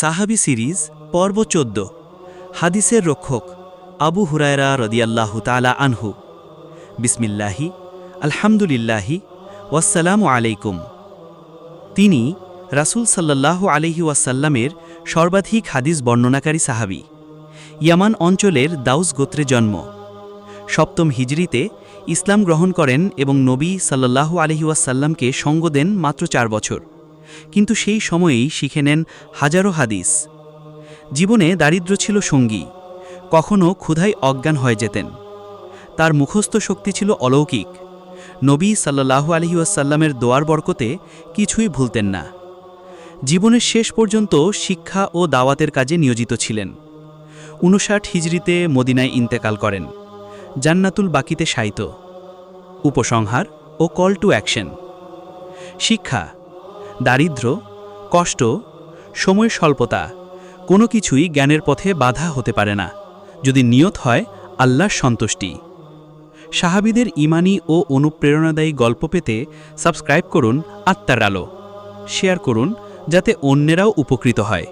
সাহাবি সিরিজ, পর্ব চোদ্দ। হাদিসের রক্ষক আবু হুরায়রা রদিয়াল্লাহু তালা আনহু। বিসমিল্লাহি, আলহামদুলিল্লাহি ওয়াসালামু আলাইকুম। তিনি রাসূল সাল্লাল্লাহু আলহি ওয়াসাল্লামের সর্বাধিক হাদিস বর্ণনাকারী সাহাবি। ইয়ামান অঞ্চলের দাউস গোত্রে জন্ম। সপ্তম হিজরিতে ইসলাম গ্রহণ করেন এবং নবী সাল্লাল্লাহু আলহি ওয়াসাল্লামকে সঙ্গ দেন মাত্র চার বছর। কিন্তু সেই সময়েই শিখে নেন হাজারো হাদিস। জীবনে দারিদ্র্য ছিল সঙ্গী, কখনো ক্ষুধায় অজ্ঞান হয়ে যেতেন। তার মুখস্থ শক্তি ছিল অলৌকিক। নবী সাল্লাহু আলহিউসাল্লামের দোয়ার বরকতে কিছুই ভুলতেন না। জীবনের শেষ পর্যন্ত শিক্ষা ও দাওয়াতের কাজে নিয়োজিত ছিলেন। উনষাট হিজড়িতে মদিনায় ইন্তেকাল করেন। জান্নাতুল বাকিতে শায়িত। উপসংহার ও কল টু অ্যাকশন শিক্ষা দারিদ্র্য কষ্ট সময় স্বল্পতা কোনো কিছুই জ্ঞানের পথে বাধা হতে পারে না। যদি নিয়ত হয়, আল্লাহর সন্তুষ্টি। সাহাবিদের ইমানি ও অনুপ্রেরণাদায়ী গল্প পেতে সাবস্ক্রাইব করুন আত্মার আলো। শেয়ার করুন, যাতে অন্যেরাও উপকৃত হয়।